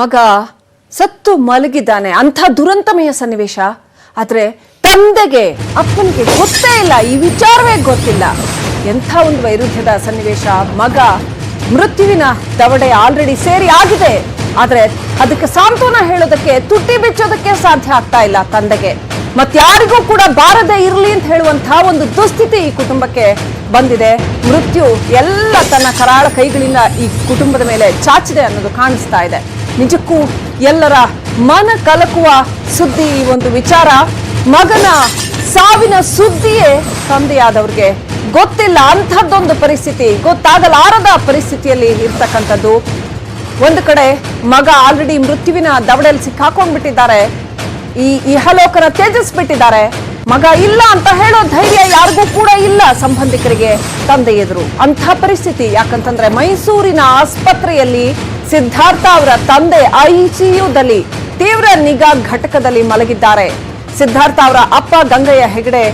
ಮಗ ಸತ್ತು ಮಲಗಿದ್ದಾನೆ, ಅಂಥ ದುರಂತಮಯ ಸನ್ನಿವೇಶ. ಆದ್ರೆ ತಂದೆಗೆ, ಅಪ್ಪನಿಗೆ ಗೊತ್ತೇ ಇಲ್ಲ, ಈ ವಿಚಾರವೇ ಗೊತ್ತಿಲ್ಲ. ಎಂಥ ಒಂದು ವೈರುಧ್ಯದ ಸನ್ನಿವೇಶ. ಮಗ ಮೃತ್ಯುವಿನ ದವಡೆ ಆಲ್ರೆಡಿ ಸೇರಿ ಆಗಿದೆ. ಆದ್ರೆ ಅದಕ್ಕೆ ಸಾಂತ್ವನ ಹೇಳೋದಕ್ಕೆ ತುಟ್ಟಿ ಬಿಚ್ಚೋದಕ್ಕೆ ಸಾಧ್ಯ ಆಗ್ತಾ ಇಲ್ಲ ತಂದೆಗೆ. ಮತ್ಯಾರಿಗೂ ಕೂಡ ಬಾರದೆ ಇರಲಿ ಅಂತ ಹೇಳುವಂತಹ ಒಂದು ದುಸ್ಥಿತಿ ಈ ಕುಟುಂಬಕ್ಕೆ ಬಂದಿದೆ. ಮೃತ್ಯು ಎಲ್ಲ ತನ್ನ ಕರಾಳ ಕೈಗಳಿಂದ ಈ ಕುಟುಂಬದ ಮೇಲೆ ಚಾಚಿದೆ ಅನ್ನೋದು ಕಾಣಿಸ್ತಾ ಇದೆ. ನಿಜಕ್ಕೂ ಎಲ್ಲರ ಮನ ಕಲಕುವ ಸುದ್ದಿ ಈ ಒಂದು ವಿಚಾರ. ಮಗನ ಸಾವಿನ ಸುದ್ದಿಯೇ ತಂದೆಯಾದವ್ರಿಗೆ ಗೊತ್ತಿಲ್ಲ ಅಂಥದ್ದೊಂದು ಪರಿಸ್ಥಿತಿ, ಗೊತ್ತಾಗಲಾರದ ಪರಿಸ್ಥಿತಿಯಲ್ಲಿ ಇರ್ತಕ್ಕಂಥದ್ದು. ಒಂದು ಕಡೆ ಮಗ ಆಲ್ರೆಡಿ ಮೃತ್ಯುವಿನ ದವಡೆಯಲ್ಲಿ ಸಿಕ್ಕಾಕೊಂಡ್ಬಿಟ್ಟಿದ್ದಾರೆ. ಈ ಇಹಲೋಕನ ತೇಜಸ್ಬಿಟ್ಟಿದ್ದಾರೆ ಮಗ ಇಲ್ಲ ಅಂತ ಹೇಳೋ ಧೈರ್ಯ ಯಾರಿಗೂ ಕೂಡ ಇಲ್ಲ ಸಂಬಂಧಿಕರಿಗೆ ತಂದೆ ಎದುರು. ಅಂಥ ಪರಿಸ್ಥಿತಿ. ಯಾಕಂತಂದ್ರೆ ಮೈಸೂರಿನ ಆಸ್ಪತ್ರೆಯಲ್ಲಿ ಸಿದ್ಧಾರ್ಥ ಅವರ ತಂದೆ ಐಸಿಯುದಲ್ಲಿ ತೀವ್ರ ನಿಗಾ ಘಟಕದಲ್ಲಿ ಮಲಗಿದ್ದಾರೆ. ಸಿದ್ಧಾರ್ಥ ಅವರ ಅಪ್ಪ ಗಂಗಯ್ಯ ಹೆಗಡೆ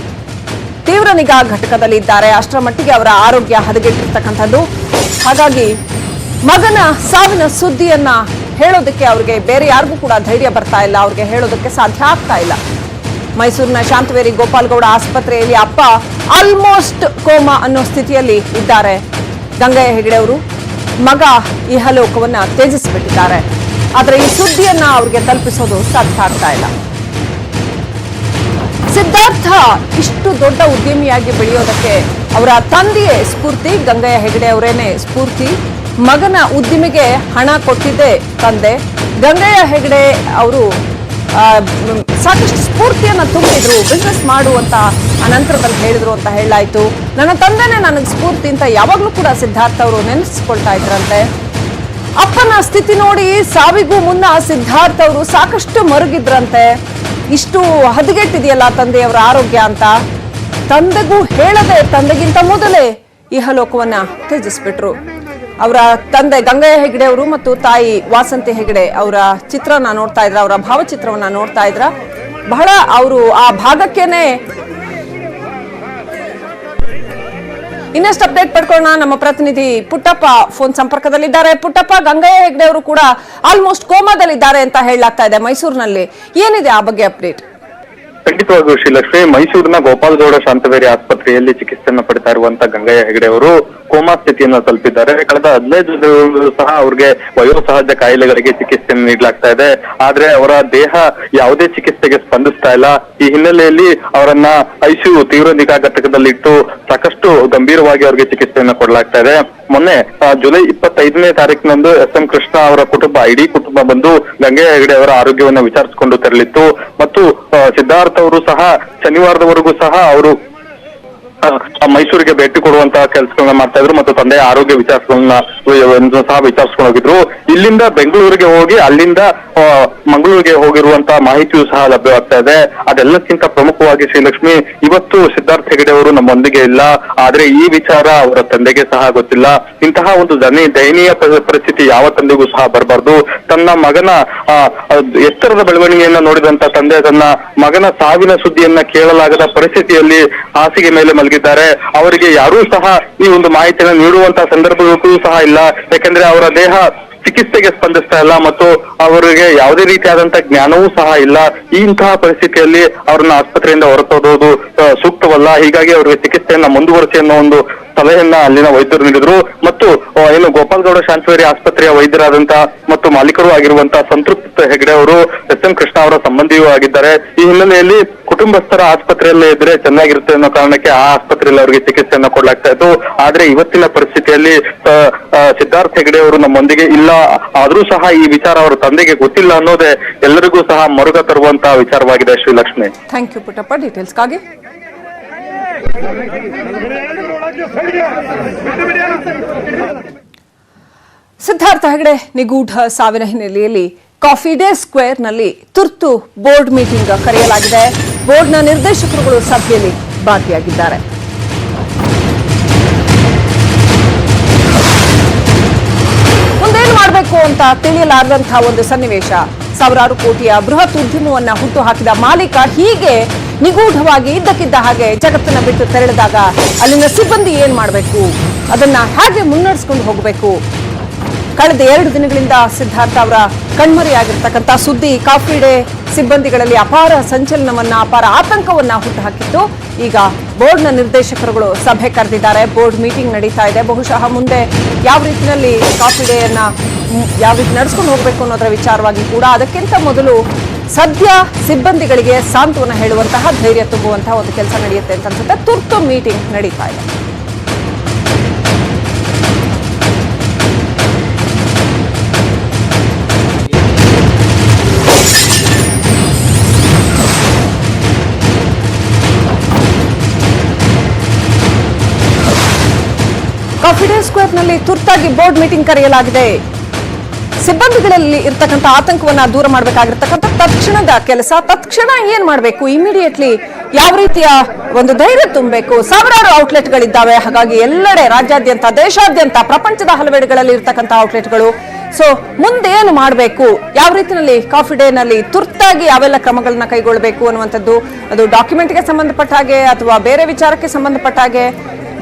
ತೀವ್ರ ನಿಗಾ ಘಟಕದಲ್ಲಿ ಇದ್ದಾರೆ. ಅಷ್ಟರ ಮಟ್ಟಿಗೆ ಅವರ ಆರೋಗ್ಯ ಹದಗೆಟ್ಟಿರ್ತಕ್ಕಂಥದ್ದು. ಹಾಗಾಗಿ ಮಗನ ಸಾವಿನ ಸುದ್ದಿಯನ್ನ ಹೇಳೋದಕ್ಕೆ ಅವ್ರಿಗೆ ಬೇರೆ ಯಾರಿಗೂ ಕೂಡ ಧೈರ್ಯ ಬರ್ತಾ ಇಲ್ಲ, ಅವ್ರಿಗೆ ಹೇಳೋದಕ್ಕೆ ಸಾಧ್ಯ ಆಗ್ತಾ ಇಲ್ಲ. ಮೈಸೂರಿನ ಶಾಂತವೇರಿ ಗೋಪಾಲ್ಗೌಡ ಆಸ್ಪತ್ರೆಯಲ್ಲಿ ಅಪ್ಪ ಆಲ್ಮೋಸ್ಟ್ ಕೋಮಾ ಅನ್ನೋ ಸ್ಥಿತಿಯಲ್ಲಿ ಇದ್ದಾರೆ. ಗಂಗಯ್ಯ ಹೆಗಡೆ ಅವರು, ಮಗ ಇಹಲೋಕವನ್ನ ತ್ಯಜಿಸಿಬಿಟ್ಟಿದ್ದಾರೆ. ಆದ್ರೆ ಈ ಸುದ್ದಿಯನ್ನ ಅವ್ರಿಗೆ ತಲುಪಿಸೋದು ಸಾಧ್ಯ ಆಗ್ತಾ ಇಲ್ಲ. ಸಿದ್ಧಾರ್ಥ ಇಷ್ಟು ದೊಡ್ಡ ಉದ್ಯಮಿಯಾಗಿ ಬೆಳೆಯೋದಕ್ಕೆ ಅವರ ತಂದೆಯೇ ಸ್ಫೂರ್ತಿ, ಗಂಗಯ್ಯ ಹೆಗಡೆ ಅವರೇನೆ ಸ್ಫೂರ್ತಿ. ಮಗನ ಉದ್ದಿಮೆಗೆ ಹಣ ಕೊಟ್ಟಿದ್ದೆ ತಂದೆ. ಗಂಗಯ್ಯ ಹೆಗಡೆ ಅವರು ಸಾಕಷ್ಟು ಸ್ಫೂರ್ತಿಯನ್ನು ತುಂಬಿದ್ರು ಬಿಸ್ನೆಸ್ ಮಾಡು ಅಂತ ಅನಂತರದಲ್ಲಿ ಹೇಳಿದ್ರು ಅಂತ ಹೇಳಲಾಯ್ತು. ನನ್ನ ತಂದೆನೇ ನನಗೆ ಸ್ಫೂರ್ತಿ ಅಂತ ಯಾವಾಗಲೂ ಕೂಡ ಸಿದ್ಧಾರ್ಥ ಅವರು ನೆನೆಸ್ಕೊಳ್ತಾ ಇದ್ರಂತೆ. ಅಪ್ಪನ ಸ್ಥಿತಿ ನೋಡಿ ಸಾವಿಗೂ ಮುನ್ನ ಸಿದ್ಧಾರ್ಥ ಅವರು ಸಾಕಷ್ಟು ಮರುಗಿದ್ರಂತೆ. ಇಷ್ಟು ಹದಗೆಟ್ಟಿದೆಯಲ್ಲ ತಂದೆಯವರ ಆರೋಗ್ಯ ಅಂತ. ತಂದೆಗೂ ಹೇಳದೆ ತಂದೆಗಿಂತ ಮೊದಲೇ ಇಹಲೋಕವನ್ನ ತ್ಯಜಿಸ್ಬಿಟ್ರು. ಅವರ ತಂದೆ ಗಂಗಯ್ಯ ಹೆಗಡೆ ಅವರು ಮತ್ತು ತಾಯಿ ವಾಸಂತಿ ಹೆಗಡೆ ಅವರ ಚಿತ್ರನ ನೋಡ್ತಾ ಇದ್ರ, ಅವರ ಭಾವಚಿತ್ರವನ್ನ ನೋಡ್ತಾ ಇದ್ರ. ಬಹಳ ಅವರು ಆ ಭಾಗಕ್ಕೇನೆ ಇನ್ನಷ್ಟು ಅಪ್ಡೇಟ್ ಪಡ್ಕೊಳ್ಳೋಣ. ನಮ್ಮ ಪ್ರತಿನಿಧಿ ಪುಟ್ಟಪ್ಪ ಫೋನ್ ಸಂಪರ್ಕದಲ್ಲಿದ್ದಾರೆ. ಪುಟ್ಟಪ್ಪ ಗಂಗಯ್ಯ ಹೆಗಡೆ ಅವರು ಕೂಡ ಆಲ್ಮೋಸ್ಟ್ ಕೋಮಾದಲ್ಲಿದ್ದಾರೆ ಅಂತ ಹೇಳಲಾಗ್ತಾ ಇದೆ ಮೈಸೂರಿನಲ್ಲಿ. ಏನಿದೆ ಆ ಬಗ್ಗೆ ಅಪ್ಡೇಟ್ ಖಂಡಿತವಾಗಿಯೂ ಶ್ರೀಲಕ್ಷ್ಮಿ ಮೈಸೂರಿನ ಗೋಪಾಲಗೌಡ ಶಾಂತವೇರಿ ಆಸ್ಪತ್ರೆಯಲ್ಲಿ ಚಿಕಿತ್ಸೆಯನ್ನು ಪಡಿತಾ ಇರುವಂತ ಗಂಗಯ್ಯ ಹೆಗಡೆ ಅವರು ಕೋಮಾ ಸ್ಥಿತಿಯನ್ನು ತಲುಪಿದ್ದಾರೆ. ಕಳೆದ ಹದಿನೈದು ಸಹ ಅವ್ರಿಗೆ ವಯೋಸಹಜ ಕಾಯಿಲೆಗಳಿಗೆ ಚಿಕಿತ್ಸೆಯನ್ನು ನೀಡಲಾಗ್ತಾ ಇದೆ. ಆದ್ರೆ ಅವರ ದೇಹ ಯಾವುದೇ ಚಿಕಿತ್ಸೆಗೆ ಸ್ಪಂದಿಸ್ತಾ ಇಲ್ಲ. ಈ ಹಿನ್ನೆಲೆಯಲ್ಲಿ ಅವರನ್ನ ಐಸಿಯು ತೀವ್ರ ನಿಗಾ ಘಟಕದಲ್ಲಿ ಇಟ್ಟು ಸಾಕಷ್ಟು ಗಂಭೀರವಾಗಿ ಅವರಿಗೆ ಚಿಕಿತ್ಸೆಯನ್ನು ಕೊಡಲಾಗ್ತಾ ಇದೆ. ಮೊನ್ನೆ ಜುಲೈ ಇಪ್ಪತ್ತೈದನೇ ತಾರೀಕಿನಂದು ಎಸ್ ಎಂ ಕೃಷ್ಣ ಅವರ ಕುಟುಂಬ, ಇಡೀ ಕುಟುಂಬ ಬಂದು ಗಂಗೆಯ ಹೆಗಡೆ ಅವರ ಆರೋಗ್ಯವನ್ನು ವಿಚಾರಿಸಿಕೊಂಡು ತೆರಳಿತ್ತು. ಮತ್ತು ಸಿದ್ಧಾರ್ಥ ಅವರು ಸಹ, ಶನಿವಾರದವರೆಗೂ ಸಹ ಅವರು ಮೈಸೂರಿಗೆ ಭೇಟಿ ಕೊಡುವಂತಹ ಕೆಲಸಗಳನ್ನ ಮಾಡ್ತಾ ಇದ್ರು ಮತ್ತು ತಂದೆಯ ಆರೋಗ್ಯ ವಿಚಾರಗಳನ್ನ ಸಹ ವಿಚಾರಿಸ್ಕೊಂಡು ಹೋಗಿದ್ರು. ಇಲ್ಲಿಂದ ಬೆಂಗಳೂರಿಗೆ ಹೋಗಿ, ಅಲ್ಲಿಂದ ಮಂಗಳೂರಿಗೆ ಹೋಗಿರುವಂತಹ ಮಾಹಿತಿಯು ಸಹ ಲಭ್ಯವಾಗ್ತಾ ಇದೆ. ಅದೆಲ್ಲಕ್ಕಿಂತ ಪ್ರಮುಖವಾಗಿ ಶ್ರೀಲಕ್ಷ್ಮಿ, ಇವತ್ತು ಸಿದ್ಧಾರ್ಥ ಹೆಗಡೆ ಅವರು ನಮ್ಮೊಂದಿಗೆ ಇಲ್ಲ. ಆದ್ರೆ ಈ ವಿಚಾರ ಅವರ ತಂದೆಗೆ ಸಹ ಗೊತ್ತಿಲ್ಲ. ಇಂತಹ ಒಂದು ದನಿ, ದಯನೀಯ ಪರಿಸ್ಥಿತಿ ಯಾವ ತಂದೆಗೂ ಸಹ ಬರಬಾರ್ದು. ತನ್ನ ಮಗನ ಎತ್ತರದ ಬೆಳವಣಿಗೆಯನ್ನ ನೋಡಿದಂತ ತಂದೆ ತನ್ನ ಮಗನ ಸಾವಿನ ಸುದ್ದಿಯನ್ನ ಕೇಳಲಾಗದ ಪರಿಸ್ಥಿತಿಯಲ್ಲಿ ಹಾಸಿಗೆ ಮೇಲೆ ಮಲಗಿದ್ದಾರೆ ಅವರಿಗೆ ಯಾರೂ ಸಹ ಈ ಒಂದು ಮಾಹಿತಿಯನ್ನು ನೀಡುವಂತಹ ಸಂದರ್ಭಕ್ಕೂ ಸಹ ಇಲ್ಲ. ಯಾಕಂದ್ರೆ ಅವರ ದೇಹ ಚಿಕಿತ್ಸೆಗೆ ಸ್ಪಂದಿಸ್ತಾ ಇಲ್ಲ ಮತ್ತು ಅವರಿಗೆ ಯಾವುದೇ ರೀತಿಯಾದಂತ ಜ್ಞಾನವೂ ಸಹ ಇಲ್ಲ. ಇಂತಹ ಪರಿಸ್ಥಿತಿಯಲ್ಲಿ ಅವರನ್ನ ಆಸ್ಪತ್ರೆಯಿಂದ ಹೊರತೋದು ಸೂಕ್ತವಲ್ಲ. ಹೀಗಾಗಿ ಅವರಿಗೆ ಚಿಕಿತ್ಸೆಯನ್ನ ಮುಂದುವರಿಸಿ ಅನ್ನೋ ಒಂದು ಸಲಹೆಯನ್ನ ಅಲ್ಲಿನ ವೈದ್ಯರು ನೀಡಿದ್ರು. ಮತ್ತು ಏನು ಗೋಪಾಲಗೌಡ ಶಾಂತವೇರಿ ಆಸ್ಪತ್ರೆಯ ವೈದ್ಯರಾದಂತಹ ಮತ್ತು ಮಾಲೀಕರು ಆಗಿರುವಂತಹ ಸಂತೃಪ್ತ ಹೆಗ್ಡೆ ಅವರು ಎಸ್ ಎಂ ಕೃಷ್ಣ ಅವರ ಸಂಬಂಧಿಯೂ ಆಗಿದ್ದಾರೆ. ಈ ಹಿನ್ನೆಲೆಯಲ್ಲಿ ಕುಟುಂಬಸ್ಥರ ಆಸ್ಪತ್ರೆಯಲ್ಲೇ ಇದ್ರೆ ಚೆನ್ನಾಗಿರುತ್ತೆ ಅನ್ನೋ ಕಾರಣಕ್ಕೆ ಆ ಆಸ್ಪತ್ರೆಯಲ್ಲಿ ಅವರಿಗೆ ಚಿಕಿತ್ಸೆಯನ್ನು ಕೊಡ್ಲಾಗ್ತಾ ಇತ್ತು. ಆದ್ರೆ ಇವತ್ತಿನ ಪರಿಸ್ಥಿತಿಯಲ್ಲಿ ಸಿದ್ಧಾರ್ಥ ಹೆಗಡೆ ಅವರು ನಮ್ಮೊಂದಿಗೆ ಇಲ್ಲ, ಆದ್ರೂ ಸಹ ಈ ವಿಚಾರ ಅವರ ತಂದೆಗೆ ಗೊತ್ತಿಲ್ಲ ಅನ್ನೋದೇ ಎಲ್ಲರಿಗೂ ಸಹ ಮರುಗ ತರುವಂತಹ ವಿಚಾರವಾಗಿದೆ ಶ್ರೀಲಕ್ಷ್ಮಿ ಥ್ಯಾಂಕ್ ಯು ಪುಟ್ಟಪ್ಪ. ಡೀಟೇಲ್ಸ್ಗಾಗಿ ಸಿದ್ಧಾರ್ಥ ಹೆಗಡೆ, ನಿಗೂಢ ಸಾವಿನ ಹಿನ್ನೆಲೆಯಲ್ಲಿ ಕಾಫಿ ಡೇ ಸ್ಕ್ವೇರ್ನಲ್ಲಿ ತುರ್ತು ಬೋರ್ಡ್ ಮೀಟಿಂಗ್ ಕರೆಯಲಾಗಿದೆ. ಬೋರ್ಡ್ನ ನಿರ್ದೇಶಕರುಗಳು ಸಭೆಯಲ್ಲಿ ಭಾಗಿಯಾಗಿದ್ದಾರೆ. ಮುಂದೇನು ಮಾಡಬೇಕು ಅಂತ ತಿಳಿಯಲಾರದಂತಹ ಒಂದು ಸನ್ನಿವೇಶ. ಸಾವಿರಾರು ಕೋಟಿಯ ಬೃಹತ್ ಉದ್ಯಮವನ್ನ ಹುಟ್ಟು ಹಾಕಿದ ಮಾಲೀಕ ಹೀಗೆ ನಿಗೂಢವಾಗಿ ಇದ್ದಕ್ಕಿದ್ದ ಹಾಗೆ ಜಗತ್ತನ್ನ ಬಿಟ್ಟು ತೆರಳಿದಾಗ ಅಲ್ಲಿನ ಸಿಬ್ಬಂದಿ ಏನ್ ಮಾಡಬೇಕು? ಅದನ್ನ ಹೇಗೆ ಮುನ್ನಡೆಸ್ಕೊಂಡು ಹೋಗಬೇಕು? ಕಳೆದ ಎರಡು ದಿನಗಳಿಂದ ಸಿದ್ಧಾರ್ಥ ಅವರ ಕಣ್ಮರೆಯಾಗಿರ್ತಕ್ಕಂಥ ಸುದ್ದಿ ಕಾಫಿ ಡೇ ಸಿಬ್ಬಂದಿಗಳಲ್ಲಿ ಅಪಾರ ಸಂಚಲನವನ್ನ, ಅಪಾರ ಆತಂಕವನ್ನ ಹುಟ್ಟುಹಾಕಿತ್ತು. ಈಗ ಬೋರ್ಡ್ನ ನಿರ್ದೇಶಕರುಗಳು ಸಭೆ ಕರೆದಿದ್ದಾರೆ. ಬೋರ್ಡ್ ಮೀಟಿಂಗ್ ನಡೀತಾ ಇದೆ. ಬಹುಶಃ ಮುಂದೆ ಯಾವ ರೀತಿಯಲ್ಲಿ ಕಾಫಿ ಡೇಯನ್ನು ಯಾವ ರೀತಿ ನಡೆಸ್ಕೊಂಡು ಹೋಗಬೇಕು ಅನ್ನೋದರ ವಿಚಾರವಾಗಿ ಕೂಡ ಅದಕ್ಕಿಂತ ಮೊದಲು ಸದ್ಯ ಸಿಬ್ಬಂದಿಗಳಿಗೆ ಸಾಂತ್ವನ ಹೇಳುವಂತಹ ಧೈರ್ಯ ತುಂಬುವಂತಹ ಒಂದು ಕೆಲಸ ನಡೆಯುತ್ತೆ ಅಂತ ಅನ್ಸುತ್ತೆ. ತುರ್ತು ಮೀಟಿಂಗ್ ನಡೀತಾ ಇದೆ. ಡೇ ಸ್ಕ್ವೇರ್ನಲ್ಲಿ ತುರ್ತಾಗಿ ಬೋರ್ಡ್ ಮೀಟಿಂಗ್ ಕರೆಯಲಾಗಿದೆ. ಸಿಬ್ಬಂದಿಗಳಲ್ಲಿ ಇರ್ತಕ್ಕಂಥ ಆತಂಕವನ್ನ ದೂರ ಮಾಡಬೇಕಾಗಿರ್ತಕ್ಕಂಥ ತಕ್ಷಣದ ಕೆಲಸ ತಕ್ಷಣ ಏನ್ ಮಾಡಬೇಕು? ಇಮಿಡಿಯೇಟ್ಲಿ ಯಾವ ರೀತಿಯ ಒಂದು ಧೈರ್ಯ ತುಂಬಬೇಕು? ಸಾವಿರಾರು ಔಟ್ಲೆಟ್ಗಳಿದ್ದಾವೆ ಹಾಗಾಗಿ ಎಲ್ಲೆಡೆ ರಾಜ್ಯಾದ್ಯಂತ, ದೇಶಾದ್ಯಂತ, ಪ್ರಪಂಚದ ಹಲವೆಡೆಗಳಲ್ಲಿ ಇರ್ತಕ್ಕಂಥ ಔಟ್ಲೆಟ್ಗಳು ಸೊ ಮುಂದೆ ಏನು ಮಾಡಬೇಕು? ಯಾವ ರೀತಿಯಲ್ಲಿ ಕಾಫಿ ಡೇನಲ್ಲಿ ತುರ್ತಾಗಿ ಯಾವೆಲ್ಲ ಕ್ರಮಗಳನ್ನ ಕೈಗೊಳ್ಳಬೇಕು ಅನ್ನುವಂಥದ್ದು, ಅದು ಡಾಕ್ಯುಮೆಂಟ್ಗೆ ಸಂಬಂಧಪಟ್ಟ ಹಾಗೆ ಅಥವಾ ಬೇರೆ ವಿಚಾರಕ್ಕೆ ಸಂಬಂಧಪಟ್ಟ ಹಾಗೆ?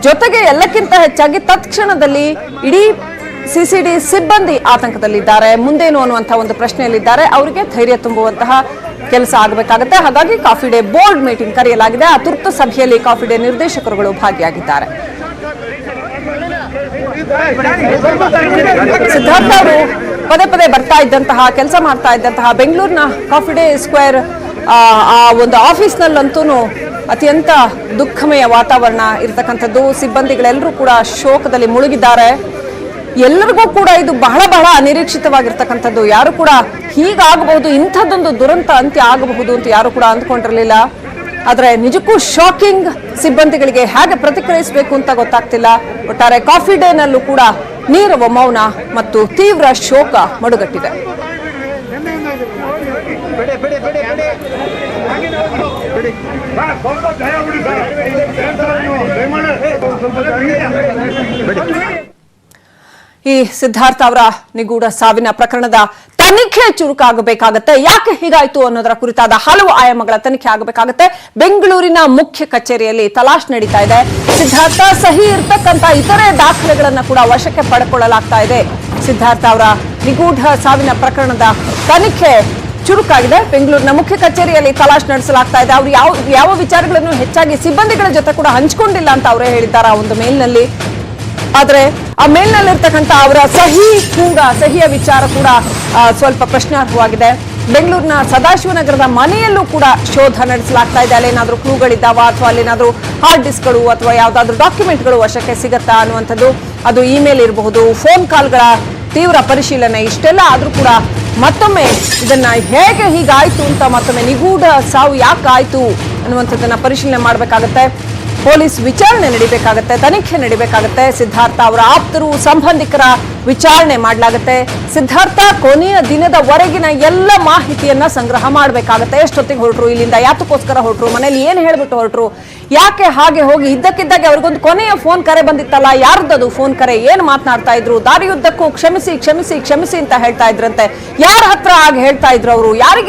ಜೊತೆಗೆ ಎಲ್ಲಕ್ಕಿಂತ ಹೆಚ್ಚಾಗಿ ತತ್ಕ್ಷಣದಲ್ಲಿ ಇಡೀ ಸಿಸಿಡಿ ಸಿಬ್ಬಂದಿ ಆತಂಕದಲ್ಲಿದ್ದಾರೆ. ಮುಂದೇನು ಅನ್ನುವಂತಹ ಒಂದು ಪ್ರಶ್ನೆಯಲ್ಲಿದ್ದಾರೆ. ಅವರಿಗೆ ಧೈರ್ಯ ತುಂಬುವಂತಹ ಕೆಲಸ ಆಗಬೇಕಾಗುತ್ತೆ. ಹಾಗಾಗಿ ಕಾಫಿ ಡೇ ಬೋರ್ಡ್ ಮೀಟಿಂಗ್ ಕರೆಯಲಾಗಿದೆ. ಆ ತುರ್ತು ಸಭೆಯಲ್ಲಿ ಕಾಫಿ ಡೇ ನಿರ್ದೇಶಕರುಗಳು ಭಾಗಿಯಾಗಿದ್ದಾರೆ. ಸಿದ್ಧಾರ್ಥ ಅವರು ಪದೇ ಪದೇ ಬರ್ತಾ ಇದ್ದಂತಹ, ಕೆಲಸ ಮಾಡ್ತಾ ಇದ್ದಂತಹ ಬೆಂಗಳೂರಿನ ಕಾಫಿ ಡೇ ಸ್ಕ್ವೇರ್, ಆ ಒಂದು ಆಫೀಸ್ನಲ್ಲಂತೂ ಅತ್ಯಂತ ದುಃಖಮಯ ವಾತಾವರಣ ಇರತಕ್ಕಂಥದ್ದು. ಸಿಬ್ಬಂದಿಗಳೆಲ್ಲರೂ ಕೂಡ ಶೋಕದಲ್ಲಿ ಮುಳುಗಿದ್ದಾರೆ. ಎಲ್ಲರಿಗೂ ಕೂಡ ಇದು ಬಹಳ ಬಹಳ ಅನಿರೀಕ್ಷಿತವಾಗಿರ್ತಕ್ಕಂಥದ್ದು. ಯಾರು ಕೂಡ ಹೀಗಾಗಬಹುದು, ಇಂಥದ್ದೊಂದು ದುರಂತ ಅಂತ್ಯ ಆಗಬಹುದು ಅಂತ ಯಾರು ಕೂಡ ಅಂದ್ಕೊಂಡಿರಲಿಲ್ಲ. ಆದರೆ ನಿಜಕ್ಕೂ ಶಾಕಿಂಗ್ ಸಿಬ್ಬಂದಿಗಳಿಗೆ ಹೇಗೆ ಪ್ರತಿಕ್ರಿಯಿಸಬೇಕು ಅಂತ ಗೊತ್ತಾಗ್ತಿಲ್ಲ. ಒಟ್ಟಾರೆ ಕಾಫಿ ಡೇನಲ್ಲೂ ಕೂಡ ನೀರವ ಮೌನ ಮತ್ತು ತೀವ್ರ ಶೋಕ ಮಡುಗಟ್ಟಿದೆ ಸ್ವಲ್ಪ ದಯ ಬಿಡಿ ಸರ್ ದಯಮಾಡಿ ಸ್ವಲ್ಪ ದಯ ಈ ಸಿದ್ಧಾರ್ಥ ಅವರ ನಿಗೂಢ ಸಾವಿನ ಪ್ರಕರಣದ ತನಿಖೆ ಚುರುಕಾಗಬೇಕಾಗತ್ತೆ. ಯಾಕೆ ಹೀಗಾಯ್ತು ಅನ್ನೋದರ ಕುರಿತಾದ ಹಲವು ಆಯಾಮಗಳ ತನಿಖೆ ಆಗಬೇಕಾಗತ್ತೆ. ಬೆಂಗಳೂರಿನ ಮುಖ್ಯ ಕಚೇರಿಯಲ್ಲಿ ತಲಾಶ್ ನಡೀತಾ ಇದೆ. ಸಿದ್ಧಾರ್ಥ ಸಹಿ ಇರ್ತಕ್ಕಂತ ಇತರೆ ದಾಖಲೆಗಳನ್ನ ಕೂಡ ವಶಕ್ಕೆ ಪಡ್ಕೊಳ್ಳಲಾಗ್ತಾ ಇದೆ. ಸಿದ್ಧಾರ್ಥ ಅವರ ನಿಗೂಢ ಸಾವಿನ ಪ್ರಕರಣದ ತನಿಖೆ ಚುರುಕಾಗಿದೆ. ಬೆಂಗಳೂರಿನ ಮುಖ್ಯ ಕಚೇರಿಯಲ್ಲಿ ತಲಾಶ್ ನಡೆಸಲಾಗ್ತಾ ಇದೆ. ಅವರು ಯಾವ ಯಾವ ವಿಚಾರಗಳನ್ನು ಹೆಚ್ಚಾಗಿ ಸಿಬ್ಬಂದಿಗಳ ಜೊತೆ ಕೂಡ ಹಂಚಿಕೊಂಡಿಲ್ಲ ಅಂತ ಅವರೇ ಹೇಳಿದ್ದಾರೆ ಆ ಒಂದು ಮೇಲ್ನಲ್ಲಿ. ಆದ್ರೆ ಆ ಮೇಲ್ನಲ್ಲಿರ್ತಕ್ಕಂಥ ಅವರ ಸಹಿ ಕೂಡ, ಸಹಿಯ ವಿಚಾರ ಕೂಡ ಸ್ವಲ್ಪ ಪ್ರಶ್ನಾರ್ಹವಾಗಿದೆ. ಬೆಂಗಳೂರಿನ ಸದಾಶಿವನಗರದ ಮನೆಯಲ್ಲೂ ಕೂಡ ಶೋಧ ನಡೆಸಲಾಗ್ತಾ ಇದೆ. ಅಲ್ಲೇನಾದ್ರೂ ಕ್ಲೂಗಳಿದ್ದಾವ ಅಥವಾ ಅಲ್ಲೇನಾದ್ರೂ ಹಾರ್ಡ್ ಡಿಸ್ಕ್ಗಳು ಅಥವಾ ಯಾವ್ದಾದ್ರು ಡಾಕ್ಯುಮೆಂಟ್ಗಳು ವಶಕ್ಕೆ ಸಿಗತ್ತಾ ಅನ್ನುವಂಥದ್ದು ಅದು ಇಮೇಲ್ ಇರಬಹುದು. ಫೋನ್ ಕಾಲ್ಗಳ ತೀವ್ರ ಪರಿಶೀಲನೆ ಇಷ್ಟೆಲ್ಲ ಆದರೂ ಕೂಡ ಮತ್ತೊಮ್ಮೆ ಇದನ್ನ ಹೇಗೆ ಹೀಗಾಯ್ತು ಅಂತ ಮತ್ತೊಮ್ಮೆ ನಿಗೂಢ ಸಾವು ಯಾಕಾಯ್ತು ಅನ್ನುವಂಥದ್ದನ್ನ ಪರಿಶೀಲನೆ ಮಾಡಬೇಕಾಗತ್ತೆ. ಪೊಲೀಸ್ ವಿಚಾರಣೆ ನಡಿಬೇಕಾಗತ್ತೆ, ತನಿಖೆ ನಡೀಬೇಕಾಗತ್ತೆ. ಸಿದ್ಧಾರ್ಥ ಅವರ ಆಪ್ತರು ಸಂಬಂಧಿಕರ ವಿಚಾರಣೆ ಮಾಡಲಾಗುತ್ತೆ. ಸಿದ್ಧಾರ್ಥ, ಕೊನೆಯ ದಿನದವರೆಗಿನ ಎಲ್ಲ ಮಾಹಿತಿಯನ್ನ ಸಂಗ್ರಹ ಮಾಡಬೇಕಾಗತ್ತೆ. ಎಷ್ಟೊತ್ತಿಗೆ ಹೊರಟರು, ಇಲ್ಲಿಂದ ಯಾತಕ್ಕೋಸ್ಕರ ಹೊರಟರು, ಮನೇಲಿ ಏನು ಹೇಳ್ಬಿಟ್ಟು ಹೊರಟರು, ಯಾಕೆ ಹಾಗೆ ಹೋಗಿ, ಇದ್ದಕ್ಕಿದ್ದಾಗೆ ಅವ್ರಿಗೊಂದು ಕೊನೆಯ ಫೋನ್ ಕರೆ ಬಂದಿತ್ತಲ್ಲ, ಯಾರ್ದದು ಫೋನ್ ಕರೆ, ಏನ್ ಮಾತನಾಡ್ತಾ ಇದ್ರು, ದಾರಿಯುದ್ದಕ್ಕೂ ಕ್ಷಮಿಸಿ ಕ್ಷಮಿಸಿ ಕ್ಷಮಿಸಿ ಅಂತ ಹೇಳ್ತಾ ಇದ್ರಂತೆ. ಯಾರ ಹತ್ರ ಆಗ ಹೇಳ್ತಾ ಇದ್ರು ಅವರು? ಯಾರಿಗೆ